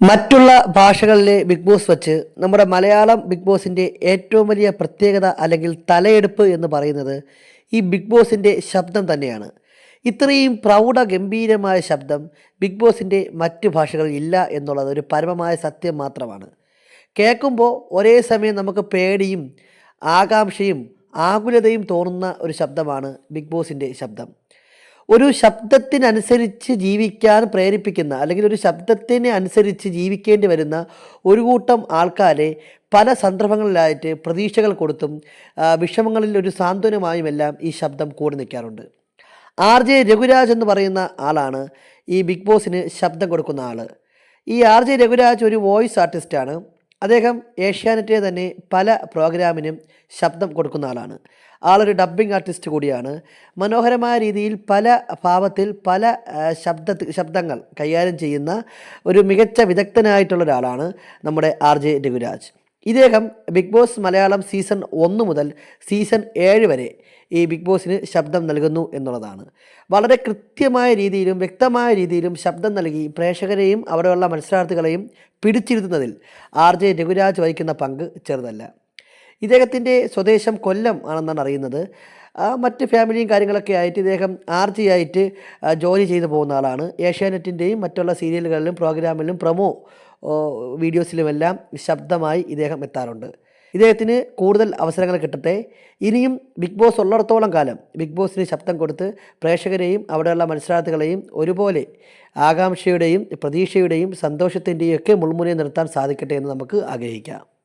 മറ്റുള്ള ഭാഷകളിലെ big boss വച്ച് നമ്മുടെ മലയാളം ബിഗ് ബോസിന്റെ ഏറ്റവും വലിയ പ്രത്യേകത അല്ലെങ്കിൽ തലയെടുപ്പ് എന്ന് പറയുന്നത് ഈ ബിഗ് ബോസിന്റെ ശബ്ദം തന്നെയാണ്. ഇത്രയും പ്രൗഢ ഗംഭീരമായ ശബ്ദം ബിഗ് ബോസിന്റെ മറ്റു ഭാഷകളിൽ ഇല്ല എന്നുള്ളത് ഒരു പരമമായ സത്യം മാത്രമാണ്. കേൾക്കുമ്പോൾ ഒരേ സമയം നമുക്ക് പേടിയും ആകാംക്ഷയും ആകുലതയും തോന്നുന്ന ഒരു ശബ്ദമാണ് ബിഗ് ബോസിന്റെ ശബ്ദം. ഒരു ശബ്ദത്തിനനുസരിച്ച് ജീവിക്കാൻ പ്രേരിപ്പിക്കുന്ന അല്ലെങ്കിൽ ഒരു ശബ്ദത്തിന് അനുസരിച്ച് ജീവിക്കേണ്ടി വരുന്ന ഒരു കൂട്ടം ആൾക്കാരെ പല സന്ദർഭങ്ങളിലായിട്ട് പ്രതീക്ഷകൾ കൊടുത്തും വിഷമങ്ങളിൽ ഒരു സാന്ത്വനമായുമെല്ലാം ഈ ശബ്ദം കൂടി നിൽക്കാറുണ്ട്. ആർ ജെ രഘുരാജ് എന്ന് പറയുന്ന ആളാണ് ഈ ബിഗ് ബോസിന് ശബ്ദം കൊടുക്കുന്ന ആൾ ഈ ആർ ജെ രഘുരാജ് ഒരു വോയിസ് ആർട്ടിസ്റ്റാണ്. അദ്ദേഹം ഏഷ്യാനെറ്റിലെ തന്നെ പല പ്രോഗ്രാമിനും ശബ്ദം കൊടുക്കുന്ന ആളാണ്. ആളൊരു ഡബ്ബിംഗ് ആർട്ടിസ്റ്റ് കൂടിയാണ്. മനോഹരമായ രീതിയിൽ പല ഭാവത്തിൽ പല ശബ്ദ ശബ്ദങ്ങൾ കൈകാര്യം ചെയ്യുന്ന ഒരു മികച്ച വിദഗ്ധനായിട്ടുള്ള ഒരാളാണ് നമ്മുടെ ആർ ജെ രഘുരാജ്. ഇദ്ദേഹം ബിഗ് ബോസ് മലയാളം സീസൺ ഒന്ന് മുതൽ സീസൺ ഏഴ് വരെ ഈ ബിഗ് ബോസിന് ശബ്ദം നൽകുന്നു എന്നുള്ളതാണ്. വളരെ കൃത്യമായ രീതിയിലും വ്യക്തമായ രീതിയിലും ശബ്ദം നൽകി പ്രേക്ഷകരെയും അവിടെയുള്ള മത്സരാർത്ഥികളെയും പിടിച്ചിരുത്തുന്നതിൽ ആർ ജെ രഘുരാജ് വഹിക്കുന്ന പങ്ക് ചെറുതല്ല. ഇദ്ദേഹത്തിന്റെ സ്വദേശം കൊല്ലം ആണെന്നാണ് അറിയുന്നത്. മറ്റ് ഫാമിലിയും കാര്യങ്ങളൊക്കെ ആയിട്ട് ഇദ്ദേഹം ആർ ജി ആയിട്ട് ആ, ജോലി ചെയ്തു പോകുന്ന ആളാണ്. ഏഷ്യാനെറ്റിന്റെയും മറ്റുള്ള സീരിയലുകളിലും പ്രോഗ്രാമിലും പ്രൊമോ വീഡിയോസിലുമെല്ലാം ശബ്ദമായി ഇദ്ദേഹം എത്താറുണ്ട്. ഇദ്ദേഹത്തിന് കൂടുതൽ അവസരങ്ങൾ കിട്ടട്ടെ. ഇനിയും ബിഗ് ബോസ് ഉള്ളിടത്തോളം കാലം ബിഗ് ബോസിന് ശബ്ദം കൊടുത്ത് പ്രേക്ഷകരെയും അവിടെയുള്ള മത്സരാർത്ഥികളെയും ഒരുപോലെ ആകാംക്ഷയുടെയും പ്രതീക്ഷയുടെയും സന്തോഷത്തിന്റെയും ഒക്കെ മുൾമുനയിൽ നിർത്താൻ സാധിക്കട്ടെ എന്ന് നമുക്ക് ആഗ്രഹിക്കാം.